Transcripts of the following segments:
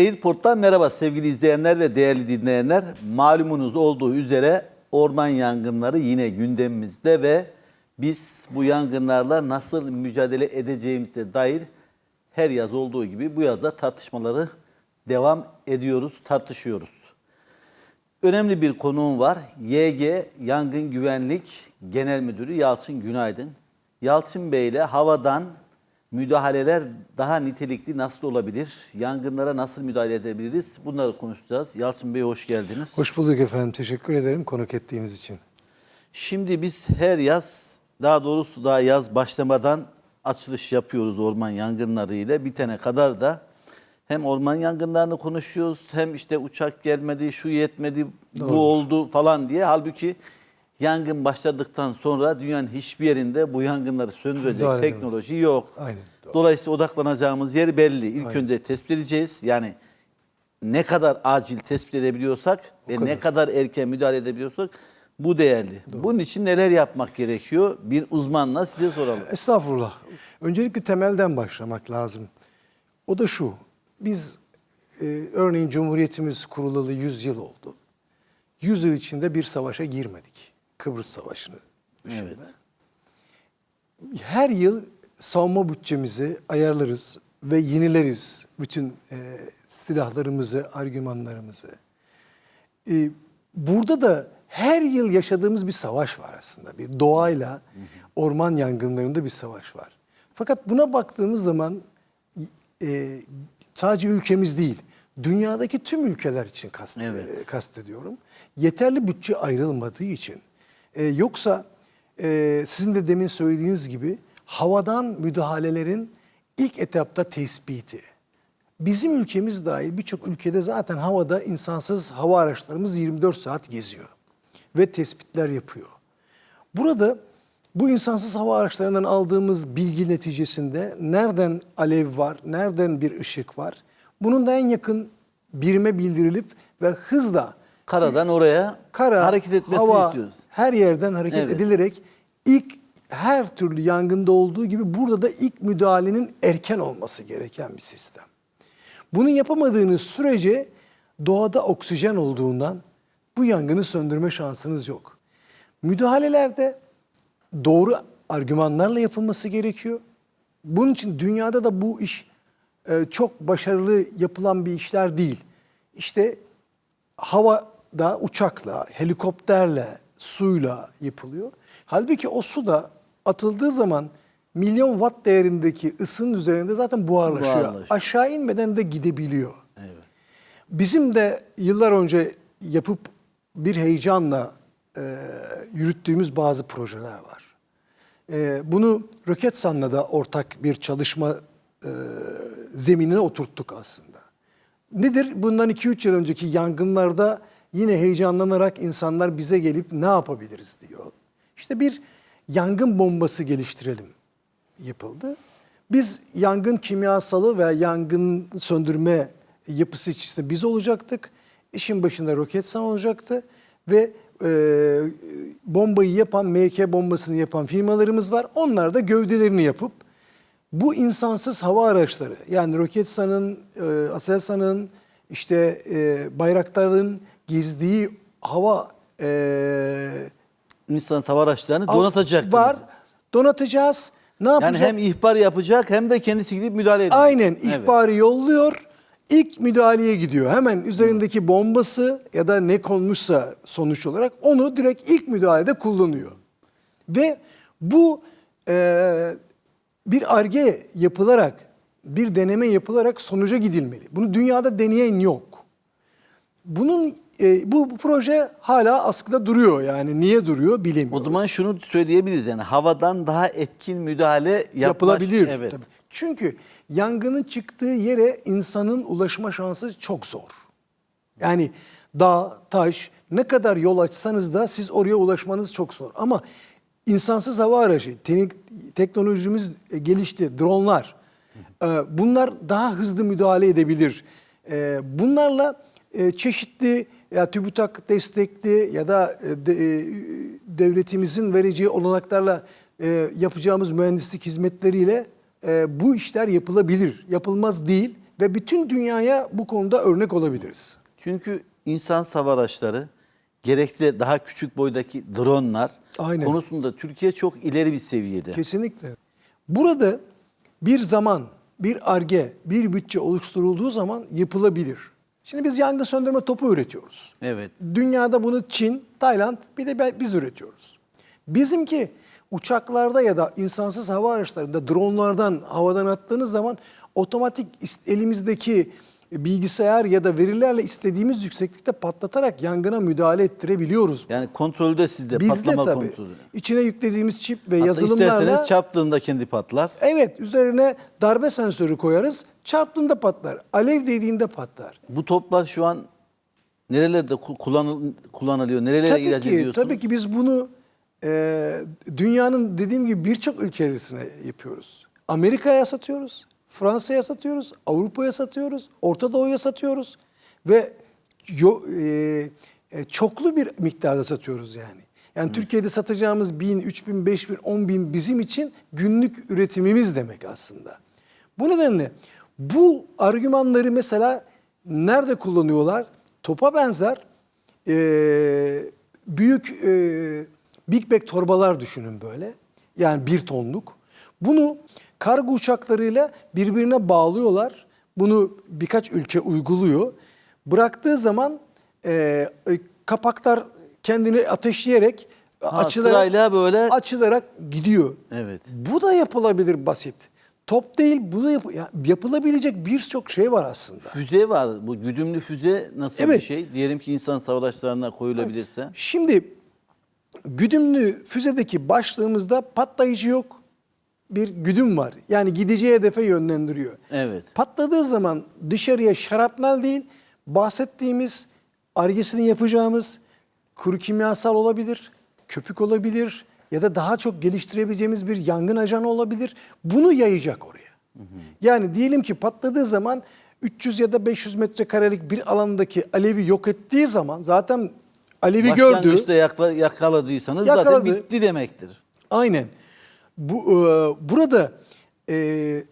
Airport'tan merhaba sevgili izleyenler ve değerli dinleyenler. Malumunuz olduğu üzere orman yangınları yine gündemimizde ve biz bu yangınlarla nasıl mücadele edeceğimize dair her yaz olduğu gibi bu yazda tartışmaları devam ediyoruz, tartışıyoruz. Önemli bir konuğum var. YG Yangın Güvenlik Genel Müdürü Yalçın Günaydın. Yalçın Bey ile havadan müdahaleler daha nitelikli nasıl olabilir? Yangınlara nasıl müdahale edebiliriz? Bunları konuşacağız. Yalçın Bey hoş geldiniz. Hoş bulduk efendim. Teşekkür ederim konuk ettiğiniz için. Şimdi biz her yaz, daha doğrusu daha yaz başlamadan açılış yapıyoruz orman yangınları ile. Bitene kadar da hem orman yangınlarını konuşuyoruz hem işte uçak gelmedi, şu yetmedi, bu oldu falan diye. Halbuki yangın başladıktan sonra dünyanın hiçbir yerinde bu yangınları söndürecek Müdahale teknoloji yok. Aynen, doğru. Dolayısıyla odaklanacağımız yer belli. İlk önce tespit edeceğiz. Yani ne kadar acil tespit edebiliyorsak ve ne kadar erken müdahale edebiliyorsak bu değerli. Bunun için neler yapmak gerekiyor? Bir uzmanla size soralım. Estağfurullah. Öncelikle temelden başlamak lazım. O da şu. Biz e, örneğin Cumhuriyetimiz kurulalı 100 yıl oldu. 100 yıl içinde bir savaşa girmedik. Kıbrıs Savaşı'nı dışında. Evet. Her yıl savunma bütçemizi ayarlarız ve yenileriz bütün e, silahlarımızı, argümanlarımızı. E, burada da her yıl yaşadığımız bir savaş var aslında. Bir doğayla orman yangınlarında bir savaş var. Fakat buna baktığımız zaman e, sadece ülkemiz değil, dünyadaki tüm ülkeler için kast, Evet. e, kastediyorum. Yeterli bütçe ayrılmadığı için. E, yoksa e, sizin de demin söylediğiniz gibi havadan müdahalelerin ilk etapta tespiti. Bizim ülkemiz dahil birçok ülkede zaten havada insansız hava araçlarımız 24 saat geziyor ve tespitler yapıyor. Burada bu insansız hava araçlarından aldığımız bilgi neticesinde nereden alev var, nereden bir ışık var, bunun da en yakın birime bildirilip ve hızla Karadan oraya kara, hareket etmesini hava, istiyoruz. her yerden hareket Evet. edilerek ilk her türlü yangında olduğu gibi burada da ilk müdahalenin erken olması gereken bir sistem. Bunu yapamadığınız sürece doğada oksijen olduğundan bu yangını söndürme şansınız yok. Müdahalelerde doğru argümanlarla yapılması gerekiyor. Bunun için dünyada da bu iş e, çok başarılı yapılan bir işler değil. İşte havada uçakla, helikopterle, suyla yapılıyor. Halbuki o su da atıldığı zaman milyon watt değerindeki ısının üzerinde zaten buharlaşıyor. Buharlaşıyor. Aşağı inmeden de gidebiliyor. Evet. Bizim de yıllar önce yapıp bir heyecanla e, yürüttüğümüz bazı projeler var. E, bunu Roketsan'la da ortak bir çalışma e, zeminine oturttuk aslında. Nedir? Bundan 2-3 yıl önceki yangınlarda yine heyecanlanarak insanlar bize gelip ne yapabiliriz diyor. İşte bir yangın bombası geliştirelim yapıldı. Biz yangın kimyasalı ve yangın söndürme yapısı içerisinde biz olacaktık. İşin başında Roketsan olacaktı ve e, bombayı yapan, MK bombasını yapan firmalarımız var. Onlar da gövdelerini yapıp bu insansız hava araçları yani Roketsan'ın, e, Aselsan'ın, işte e, Bayraktar'ın gezdiği hava e, İnsan hava araçlarını donatacaktınız. Var. Donatacağız. Ne Yani hem ihbar yapacak hem de kendisi gidip müdahale edecek. Aynen ihbarı yolluyor. İlk müdahaleye gidiyor. Hemen üzerindeki bombası ya da ne konmuşsa sonuç olarak onu direkt ilk müdahalede kullanıyor. Ve bu e, bir arge yapılarak, bir deneme yapılarak sonuca gidilmeli. Bunu dünyada deneyen yok. Bunun e, bu, proje hala askıda duruyor yani niye duruyor bilemiyorum. O zaman şunu söyleyebiliriz yani havadan daha etkin müdahale yapmak, yapılabilir. Evet. Tabii. Çünkü yangının çıktığı yere insanın ulaşma şansı çok zor. Yani dağ, taş ne kadar yol açsanız da siz oraya ulaşmanız çok zor. Ama insansız hava aracı, te- teknolojimiz e, gelişti, dronlar. e, Bunlar daha hızlı müdahale edebilir. E, Bunlarla e, çeşitli ya TÜBİTAK destekli ya da e, de- e, devletimizin vereceği olanaklarla e, yapacağımız mühendislik hizmetleriyle e, bu işler yapılabilir. Yapılmaz değil ve bütün dünyaya bu konuda örnek olabiliriz. Çünkü insan hava araçları gerekse daha küçük boydaki dronlar Aynen. konusunda Türkiye çok ileri bir seviyede. Kesinlikle. Burada bir zaman, bir arge, bir bütçe oluşturulduğu zaman yapılabilir. Şimdi biz yangın söndürme topu üretiyoruz. Evet. Dünyada bunu Çin, Tayland bir de biz üretiyoruz. Bizimki uçaklarda ya da insansız hava araçlarında dronlardan havadan attığınız zaman otomatik elimizdeki bilgisayar ya da verilerle istediğimiz yükseklikte patlatarak yangına müdahale ettirebiliyoruz. Yani kontrolü de sizde Bizde patlama tabii. kontrolü. İçine yüklediğimiz çip ve Hatta yazılımlarla isterseniz çarptığında kendi patlar. Evet, üzerine darbe sensörü koyarız. Çarptığında patlar. Alev değdiğinde patlar. Bu toplar şu an nerelerde ku- kullanıl- kullanılıyor? Nerelere Tabii ihraç ki, ediyorsunuz? tabii ki biz bunu e, dünyanın dediğim gibi birçok ülkesine yapıyoruz. Amerika'ya satıyoruz, Fransa'ya satıyoruz, Avrupa'ya satıyoruz, Orta Doğu'ya satıyoruz ve yo- e, e, çoklu bir miktarda satıyoruz yani. Yani Türkiye'de satacağımız 1000, 3000, 5000, 10000 bizim için günlük üretimimiz demek aslında. Bu nedenle bu argümanları mesela nerede kullanıyorlar? Topa benzer e, büyük e, Big Bag torbalar düşünün böyle. Yani bir tonluk. Bunu kargo uçaklarıyla birbirine bağlıyorlar. Bunu birkaç ülke uyguluyor. Bıraktığı zaman e, e, kapaklar kendini ateşleyerek açılarak, sırayla böyle- açılarak gidiyor. Evet. Bu da yapılabilir basit. Top değil, bu da yap- ya- yapılabilecek birçok şey var aslında. Füze var. Bu güdümlü füze nasıl bir Evet. şey? Diyelim ki insan savaşlarına koyulabilirse. Şimdi güdümlü füzedeki başlığımızda patlayıcı yok. Bir güdüm var. Yani gideceği hedefe yönlendiriyor. Evet. Patladığı zaman dışarıya şarapnel değil, bahsettiğimiz argesini yapacağımız kuru kimyasal olabilir, köpük olabilir ya da daha çok geliştirebileceğimiz bir yangın ajanı olabilir. Bunu yayacak oraya. Yani diyelim ki patladığı zaman 300 ya da 500 metrekarelik bir alandaki alevi yok ettiği zaman zaten alevi gördü. Başlangıçta yakla, yakaladıysanız Yakaladı. zaten bitti demektir. Aynen. Bu e, burada e,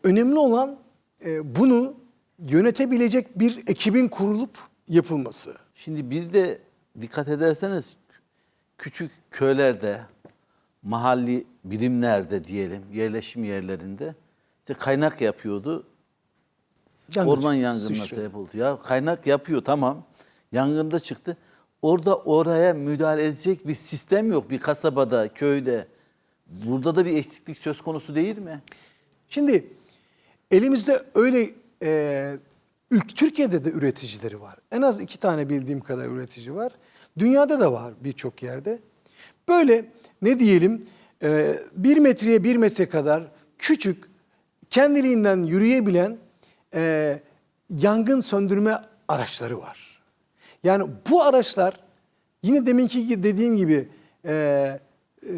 önemli olan e, bunu yönetebilecek bir ekibin kurulup yapılması. Şimdi bir de dikkat ederseniz kü- küçük köylerde, mahalli birimlerde diyelim, yerleşim yerlerinde işte kaynak yapıyordu. Yangın Orman yangınına sıçradı. sebep oldu. Ya kaynak yapıyor tamam. Yangında çıktı. Orada oraya müdahale edecek bir sistem yok. Bir kasabada, köyde. Burada da bir eksiklik söz konusu değil mi? Şimdi elimizde öyle e, Türkiye'de de üreticileri var. En az iki tane bildiğim kadar üretici var. Dünyada da var birçok yerde. Böyle ne diyelim e, bir metreye bir metre kadar küçük kendiliğinden yürüyebilen e, yangın söndürme araçları var. Yani bu araçlar yine deminki dediğim gibi e, e,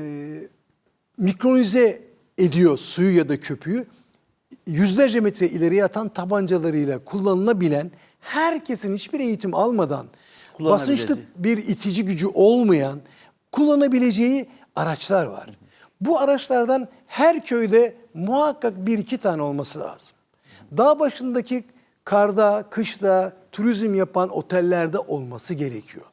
mikronize ediyor suyu ya da köpüğü. Yüzlerce metre ileriye atan tabancalarıyla kullanılabilen, herkesin hiçbir eğitim almadan, basınçlı bir itici gücü olmayan, kullanabileceği araçlar var. Bu araçlardan her köyde muhakkak bir iki tane olması lazım. Dağ başındaki karda, kışta turizm yapan otellerde olması gerekiyor.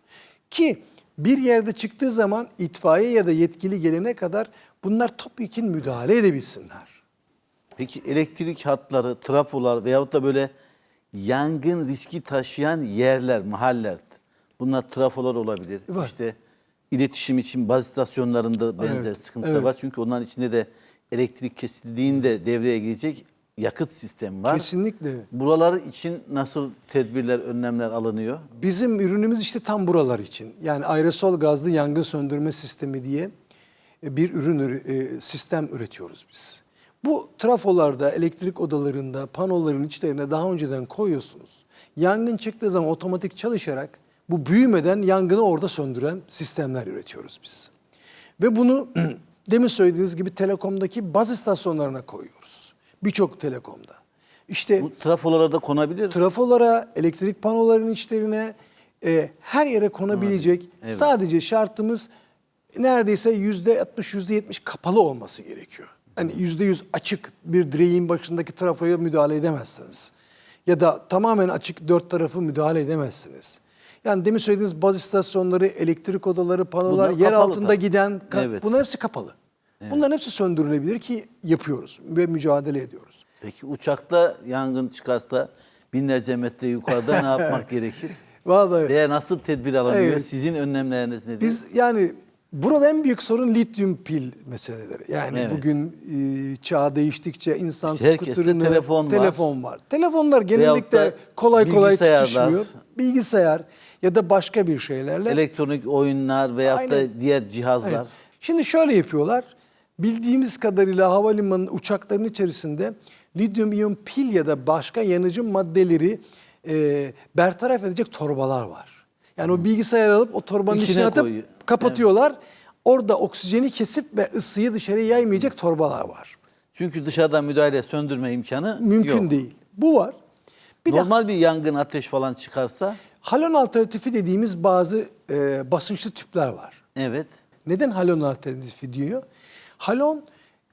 Ki bir yerde çıktığı zaman itfaiye ya da yetkili gelene kadar bunlar topyekun müdahale edebilsinler. Peki elektrik hatları, trafolar veyahut da böyle yangın riski taşıyan yerler, mahaller. Bunlar trafolar olabilir. Var. İşte iletişim için baz istasyonlarında benzer Evet, sıkıntılar evet. var. Çünkü onların içinde de elektrik kesildiğinde devreye girecek yakıt sistemi var. Kesinlikle. Buralar için nasıl tedbirler, önlemler alınıyor? Bizim ürünümüz işte tam buralar için. Yani aerosol gazlı yangın söndürme sistemi diye bir ürün e, sistem üretiyoruz biz. Bu trafolarda, elektrik odalarında, panoların içlerine daha önceden koyuyorsunuz. Yangın çıktığı zaman otomatik çalışarak bu büyümeden yangını orada söndüren sistemler üretiyoruz biz. Ve bunu demin söylediğiniz gibi telekomdaki baz istasyonlarına koyuyoruz. Birçok telekomda. İşte Bu trafolara da konabilir. trafolara, elektrik panolarının içlerine, e, her yere konabilecek. Evet. Sadece şartımız neredeyse yüzde 60, yüzde 70 kapalı olması gerekiyor. Hani yüzde yüz açık bir direğin başındaki trafoya müdahale edemezsiniz. ya da tamamen açık dört tarafı müdahale edemezsiniz. Yani demin söylediğiniz baz istasyonları, elektrik odaları, panolar, Bunlar yer kapalı altında tabii. giden Evet. bunlar hepsi kapalı. Bunların hepsi söndürülebilir ki yapıyoruz ve mücadele ediyoruz. Peki uçakta yangın çıkarsa binlerce metre yukarıda ne yapmak gerekir? Vallahi Veya nasıl tedbir alınıyor? Evet. Sizin önlemleriniz nedir? Biz yani burada en büyük sorun lityum pil meseleleri. Yani Evet. bugün e, çağ değiştikçe insan skuterını telefon var. telefon var. Telefonlar Veyahut genellikle kolay kolay tutuşmuyor. Bilgisayar ya da başka bir şeylerle. Elektronik oyunlar veyahut Aynen. da diğer cihazlar. Evet. Şimdi şöyle yapıyorlar. Bildiğimiz kadarıyla havalimanı uçakların içerisinde lityum iyon pil ya da başka yanıcı maddeleri e, bertaraf edecek torbalar var. Yani o bilgisayarı alıp o torbanın İçine içine, atıp koyuyor. kapatıyorlar. Orada oksijeni kesip ve ısıyı dışarıya yaymayacak torbalar var. Çünkü dışarıdan müdahale söndürme imkanı Mümkün yok. değil. Bu var. Bir de Normal bir yangın ateş falan çıkarsa halon alternatifi dediğimiz bazı e, basınçlı tüpler var. evet. Neden halon alternatifi diyor? Halon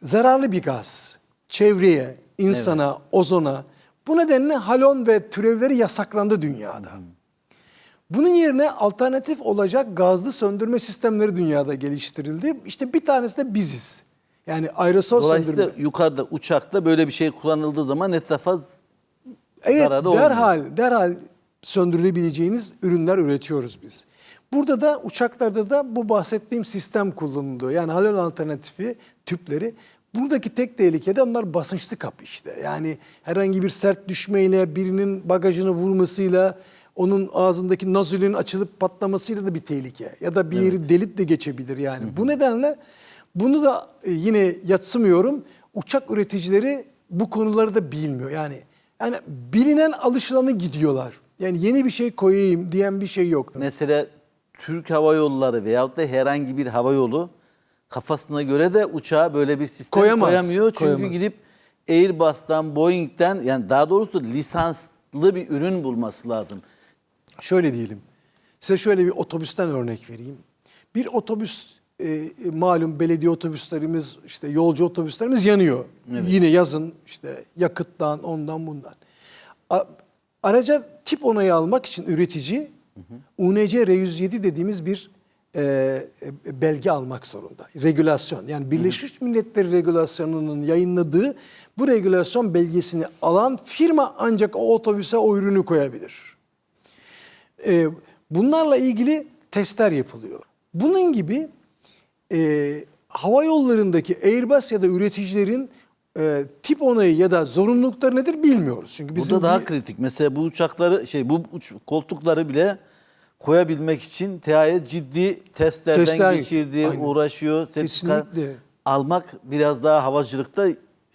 zararlı bir gaz. Çevreye, insana, ozona. Bu nedenle halon ve türevleri yasaklandı dünyada. Bunun yerine alternatif olacak gazlı söndürme sistemleri dünyada geliştirildi. İşte bir tanesi de biziz. Yani aerosol Dolayısıyla söndürme. yukarıda uçakta böyle bir şey kullanıldığı zaman etrafa Evet zararı olmuyor. derhal, derhal söndürülebileceğiniz ürünler üretiyoruz biz. Burada da uçaklarda da bu bahsettiğim sistem kullanılıyor. Yani halon alternatifi tüpleri. Buradaki tek tehlike de onlar basınçlı kapı işte. Yani herhangi bir sert düşmeyle, birinin bagajını vurmasıyla, onun ağzındaki nazülün açılıp patlamasıyla da bir tehlike. Ya da bir yeri delip de geçebilir yani. Bu nedenle bunu da e, yine yatsımıyorum. Uçak üreticileri bu konuları da bilmiyor. Yani yani bilinen alışılanı gidiyorlar. Yani yeni bir şey koyayım diyen bir şey yok. mesela Türk Hava Yolları veyahut da herhangi bir hava yolu kafasına göre de uçağa böyle bir sistem Koyamaz, koyamıyor. Çünkü koyamaz. gidip Airbus'tan, Boeing'den yani daha doğrusu lisanslı bir ürün bulması lazım. Şöyle diyelim. Size şöyle bir otobüsten örnek vereyim. Bir otobüs e, malum belediye otobüslerimiz işte yolcu otobüslerimiz yanıyor. Yine yazın işte yakıttan ondan bundan. A- araca tip onayı almak için üretici UNC R107 dediğimiz bir e, e, belge almak zorunda. Regülasyon yani Birleşmiş Milletler Regülasyonu'nun yayınladığı bu regülasyon belgesini alan firma ancak o otobüse o ürünü koyabilir. Ee, bunlarla ilgili testler yapılıyor. Bunun gibi e, hava yollarındaki Airbus ya da üreticilerin e, tip onayı ya da zorunlulukları nedir bilmiyoruz. Çünkü bizim Burada daha bir- kritik. Mesela bu uçakları şey bu uç- koltukları bile koyabilmek için TAE ciddi testlerden Testler- geçirdi, Aynen. uğraşıyor. Sertifika almak biraz daha havacılıkta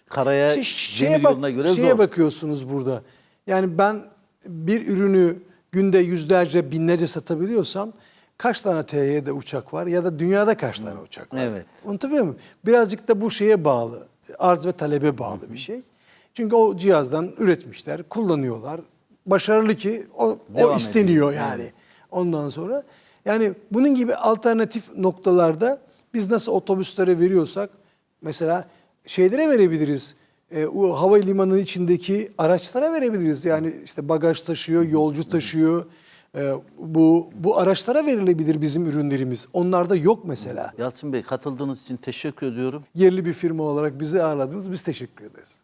karaya İşte şeye, demir bak, yoluna göre şeye zor. bakıyorsunuz burada. Yani ben bir ürünü günde yüzlerce, binlerce satabiliyorsam kaç tane TY'de uçak var ya da dünyada kaç tane uçak var? Evet. Anlatabiliyor muyum? Birazcık da bu şeye bağlı. Arz ve talebe bağlı bir şey. Çünkü o cihazdan üretmişler, kullanıyorlar. Başarılı ki o, o isteniyor ediyor. yani. Ondan sonra yani bunun gibi alternatif noktalarda biz nasıl otobüslere veriyorsak mesela şeylere verebiliriz. E, o havalimanı içindeki araçlara verebiliriz. Yani işte bagaj taşıyor, yolcu taşıyor. E, bu bu araçlara verilebilir bizim ürünlerimiz. Onlarda yok mesela. Yalçın Bey katıldığınız için teşekkür ediyorum. Yerli bir firma olarak bizi ağırladınız. Biz teşekkür ederiz.